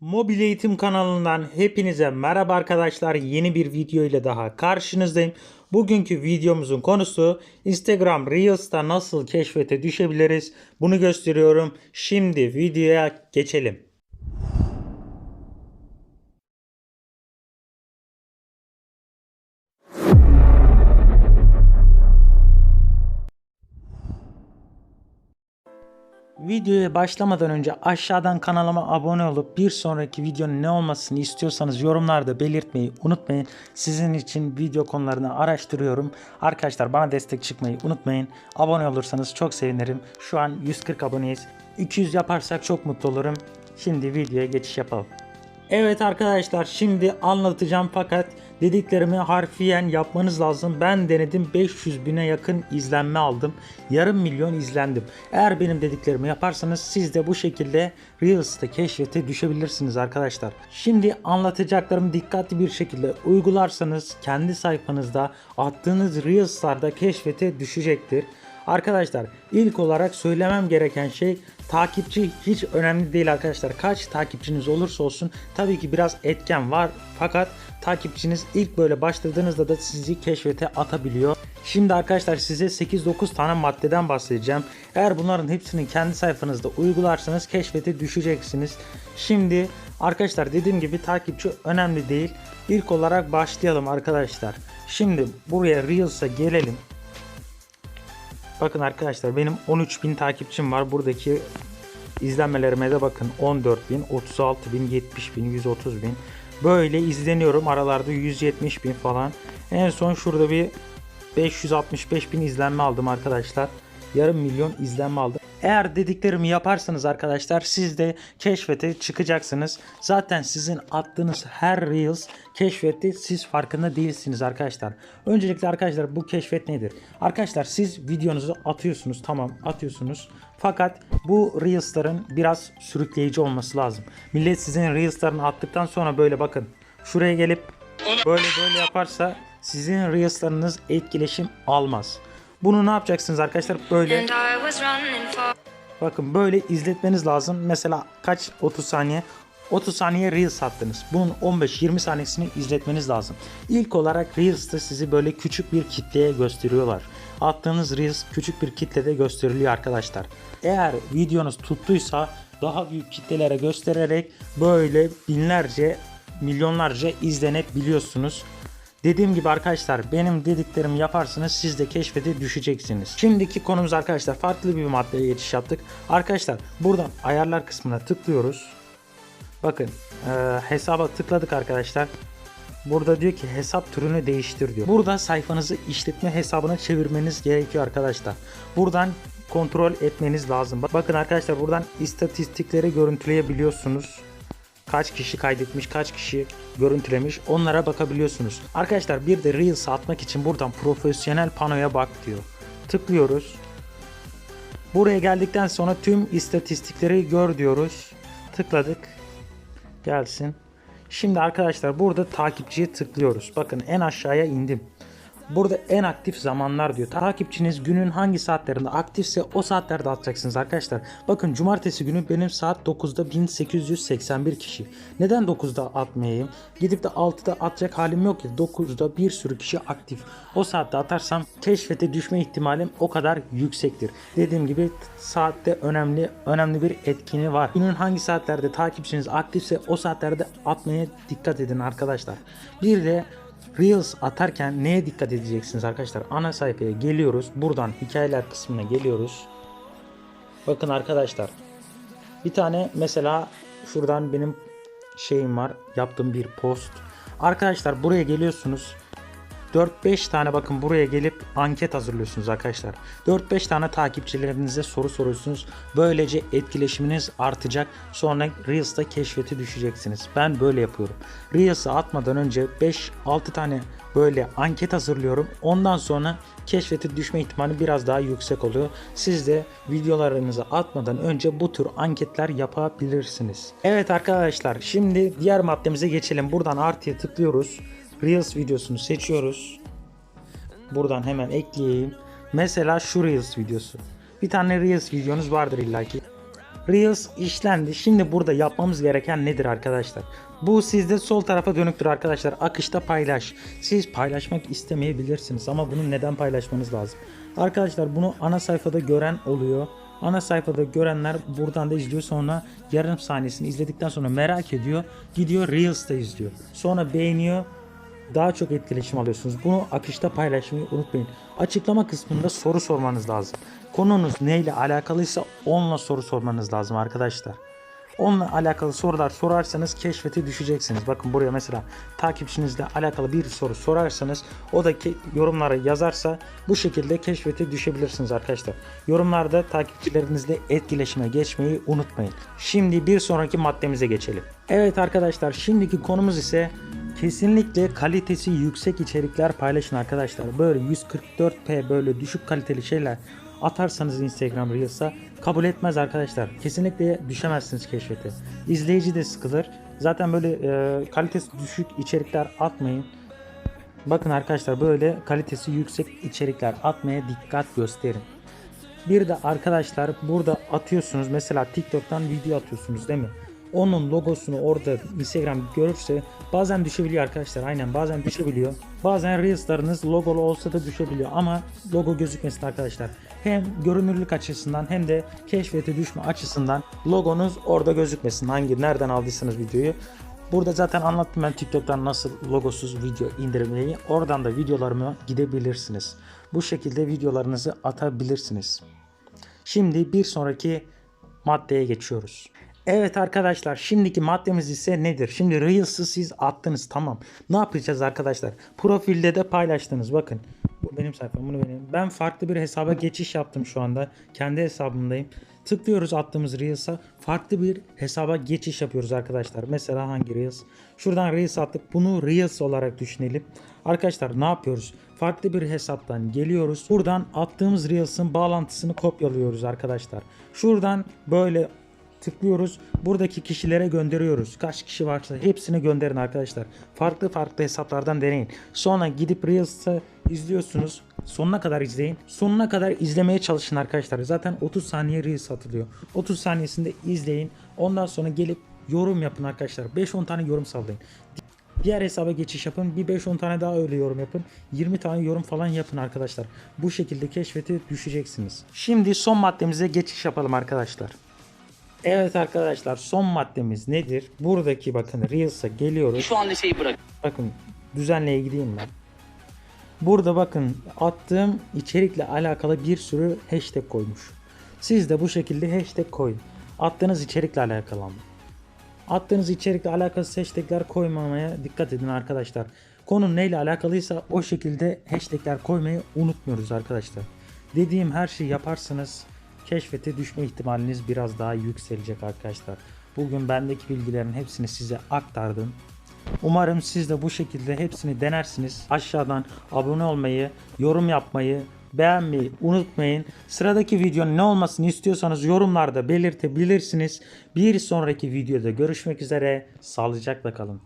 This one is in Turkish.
Mobil Eğitim kanalından hepinize merhaba arkadaşlar. Yeni bir video ile daha karşınızdayım. Bugünkü videomuzun konusu Instagram Reels'ta nasıl keşfete düşebiliriz? Bunu gösteriyorum. Şimdi videoya geçelim. Videoya başlamadan önce aşağıdan kanalıma abone olup bir sonraki videonun ne olmasını istiyorsanız yorumlarda belirtmeyi unutmayın. Sizin için video konularını araştırıyorum. Arkadaşlar bana destek çıkmayı unutmayın. Abone olursanız çok sevinirim. Şu an 140 aboneyiz. 200 yaparsak çok mutlu olurum. Şimdi videoya geçiş yapalım. Evet arkadaşlar şimdi anlatacağım fakat dediklerimi harfiyen yapmanız lazım. Ben denedim 500 bine yakın izlenme aldım. Yarım milyon izlendim. Eğer benim dediklerimi yaparsanız siz de bu şekilde Reels'te keşfete düşebilirsiniz arkadaşlar. Şimdi anlatacaklarımı dikkatli bir şekilde uygularsanız kendi sayfanızda attığınız Reels'larda keşfete düşecektir. Arkadaşlar ilk olarak söylemem gereken şey takipçi hiç önemli değil arkadaşlar. Kaç takipçiniz olursa olsun tabii ki biraz etken var fakat takipçiniz ilk böyle başladığınızda da sizi keşfete atabiliyor. Şimdi arkadaşlar size 8-9 tane maddeden bahsedeceğim. Eğer bunların hepsini kendi sayfanızda uygularsanız keşfete düşeceksiniz. Şimdi arkadaşlar dediğim gibi takipçi önemli değil. İlk olarak başlayalım arkadaşlar. Şimdi buraya Reels'a gelelim. Bakın arkadaşlar benim 13.000 takipçim var. Buradaki izlenmelerime de bakın 14.000, 36.000, 70.000, 130.000. Böyle izleniyorum. Aralarda 170.000 falan. En son şurada bir 565.000 izlenme aldım arkadaşlar. Yarım milyon izlenme aldım. Eğer dediklerimi yaparsanız arkadaşlar siz de keşfete çıkacaksınız. Zaten sizin attığınız her Reels keşfette siz farkında değilsiniz arkadaşlar. Öncelikle arkadaşlar bu keşfet nedir? Arkadaşlar siz videonuzu atıyorsunuz tamam atıyorsunuz. Fakat bu Reels'ların biraz sürükleyici olması lazım. Millet sizin Reels'larını attıktan sonra böyle bakın şuraya gelip böyle böyle yaparsa sizin Reels'larınız etkileşim almaz. Bunu ne yapacaksınız arkadaşlar? Böyle Bakın böyle izletmeniz lazım. Mesela kaç 30 saniye 30 saniye Reels attınız. Bunun 15-20 saniyesini izletmeniz lazım. İlk olarak Reels'te sizi böyle küçük bir kitleye gösteriyorlar. Attığınız Reels küçük bir kitlede gösteriliyor arkadaşlar. Eğer videonuz tuttuysa daha büyük kitlelere göstererek böyle binlerce, milyonlarca izlenebiliyorsunuz. Dediğim gibi arkadaşlar benim dediklerimi yaparsanız siz de keşfete düşeceksiniz. Şimdiki konumuz arkadaşlar farklı bir maddeye geçiş yaptık. Arkadaşlar buradan ayarlar kısmına tıklıyoruz. Bakın e, hesaba tıkladık arkadaşlar. Burada diyor ki hesap türünü değiştir diyor. Burada sayfanızı işletme hesabına çevirmeniz gerekiyor arkadaşlar. Buradan kontrol etmeniz lazım. Bakın arkadaşlar buradan istatistikleri görüntüleyebiliyorsunuz kaç kişi kaydetmiş, kaç kişi görüntülemiş onlara bakabiliyorsunuz. Arkadaşlar bir de Reels atmak için buradan profesyonel panoya bak diyor. Tıklıyoruz. Buraya geldikten sonra tüm istatistikleri gör diyoruz. Tıkladık. Gelsin. Şimdi arkadaşlar burada takipçiye tıklıyoruz. Bakın en aşağıya indim. Burada en aktif zamanlar diyor. Takipçiniz günün hangi saatlerinde aktifse o saatlerde atacaksınız arkadaşlar. Bakın cumartesi günü benim saat 9'da 1881 kişi. Neden 9'da atmayayım? Gidip de 6'da atacak halim yok ki. 9'da bir sürü kişi aktif. O saatte atarsam keşfete düşme ihtimalim o kadar yüksektir. Dediğim gibi saatte önemli önemli bir etkini var. Günün hangi saatlerde takipçiniz aktifse o saatlerde atmaya dikkat edin arkadaşlar. Bir de Reels atarken neye dikkat edeceksiniz arkadaşlar? Ana sayfaya geliyoruz. Buradan hikayeler kısmına geliyoruz. Bakın arkadaşlar. Bir tane mesela şuradan benim şeyim var. Yaptığım bir post. Arkadaşlar buraya geliyorsunuz. 4-5 tane bakın buraya gelip anket hazırlıyorsunuz arkadaşlar. 4-5 tane takipçilerinize soru soruyorsunuz. Böylece etkileşiminiz artacak. Sonra Reels'ta keşfete düşeceksiniz. Ben böyle yapıyorum. Reels'a atmadan önce 5-6 tane böyle anket hazırlıyorum. Ondan sonra keşfete düşme ihtimali biraz daha yüksek oluyor. Siz de videolarınızı atmadan önce bu tür anketler yapabilirsiniz. Evet arkadaşlar şimdi diğer maddemize geçelim. Buradan artıya tıklıyoruz. Reels videosunu seçiyoruz. Buradan hemen ekleyeyim. Mesela şu Reels videosu. Bir tane Reels videonuz vardır illaki. Reels işlendi. Şimdi burada yapmamız gereken nedir arkadaşlar? Bu sizde sol tarafa dönüktür arkadaşlar. Akışta paylaş. Siz paylaşmak istemeyebilirsiniz ama bunu neden paylaşmanız lazım? Arkadaşlar bunu ana sayfada gören oluyor. Ana sayfada görenler buradan da izliyor sonra yarım saniyesini izledikten sonra merak ediyor. Gidiyor Reels'ta izliyor. Sonra beğeniyor daha çok etkileşim alıyorsunuz. Bunu akışta paylaşmayı unutmayın. Açıklama kısmında soru sormanız lazım. Konunuz neyle alakalıysa onunla soru sormanız lazım arkadaşlar. Onunla alakalı sorular sorarsanız keşfete düşeceksiniz. Bakın buraya mesela takipçinizle alakalı bir soru sorarsanız o da yorumlara yazarsa bu şekilde keşfete düşebilirsiniz arkadaşlar. Yorumlarda takipçilerinizle etkileşime geçmeyi unutmayın. Şimdi bir sonraki maddemize geçelim. Evet arkadaşlar şimdiki konumuz ise kesinlikle kalitesi yüksek içerikler paylaşın arkadaşlar. Böyle 144p böyle düşük kaliteli şeyler atarsanız Instagram Reels'a kabul etmez arkadaşlar. Kesinlikle düşemezsiniz keşfete. İzleyici de sıkılır. Zaten böyle e, kalitesi düşük içerikler atmayın. Bakın arkadaşlar böyle kalitesi yüksek içerikler atmaya dikkat gösterin. Bir de arkadaşlar burada atıyorsunuz mesela TikTok'tan video atıyorsunuz değil mi? Onun logosunu orada Instagram görürse bazen düşebiliyor arkadaşlar. Aynen bazen düşebiliyor. Bazen Reels'larınız logolu olsa da düşebiliyor ama logo gözükmesin arkadaşlar. Hem görünürlük açısından hem de keşfete düşme açısından logonuz orada gözükmesin. Hangi nereden aldıysanız videoyu. Burada zaten anlattım ben TikTok'tan nasıl logosuz video indirmeyi. Oradan da videolarıma gidebilirsiniz. Bu şekilde videolarınızı atabilirsiniz. Şimdi bir sonraki maddeye geçiyoruz. Evet arkadaşlar şimdiki maddemiz ise nedir? Şimdi Reels'ı siz attınız tamam. Ne yapacağız arkadaşlar? Profilde de paylaştınız bakın. Bu benim sayfam bunu benim. Ben farklı bir hesaba geçiş yaptım şu anda. Kendi hesabımdayım. Tıklıyoruz attığımız Reels'a. Farklı bir hesaba geçiş yapıyoruz arkadaşlar. Mesela hangi Reels? Şuradan Reels attık. Bunu Reels olarak düşünelim. Arkadaşlar ne yapıyoruz? Farklı bir hesaptan geliyoruz. Buradan attığımız Reels'ın bağlantısını kopyalıyoruz arkadaşlar. Şuradan böyle tıklıyoruz. Buradaki kişilere gönderiyoruz. Kaç kişi varsa hepsini gönderin arkadaşlar. Farklı farklı hesaplardan deneyin. Sonra gidip Reels'ı izliyorsunuz. Sonuna kadar izleyin. Sonuna kadar izlemeye çalışın arkadaşlar. Zaten 30 saniye Reels atılıyor. 30 saniyesinde izleyin. Ondan sonra gelip yorum yapın arkadaşlar. 5-10 tane yorum sallayın. Diğer hesaba geçiş yapın. Bir 5-10 tane daha öyle yorum yapın. 20 tane yorum falan yapın arkadaşlar. Bu şekilde keşfete düşeceksiniz. Şimdi son maddemize geçiş yapalım arkadaşlar. Evet arkadaşlar son maddemiz nedir? Buradaki bakın Reels'a geliyoruz. Şu anda şeyi bırak. Bakın düzenleye gideyim ben. Burada bakın attığım içerikle alakalı bir sürü hashtag koymuş. Siz de bu şekilde hashtag koyun. Attığınız içerikle alakalı ama. Attığınız içerikle alakasız hashtagler koymamaya dikkat edin arkadaşlar. Konu neyle alakalıysa o şekilde hashtagler koymayı unutmuyoruz arkadaşlar. Dediğim her şeyi yaparsanız keşfete düşme ihtimaliniz biraz daha yükselecek arkadaşlar. Bugün bendeki bilgilerin hepsini size aktardım. Umarım siz de bu şekilde hepsini denersiniz. Aşağıdan abone olmayı, yorum yapmayı, beğenmeyi unutmayın. Sıradaki videonun ne olmasını istiyorsanız yorumlarda belirtebilirsiniz. Bir sonraki videoda görüşmek üzere. Sağlıcakla kalın.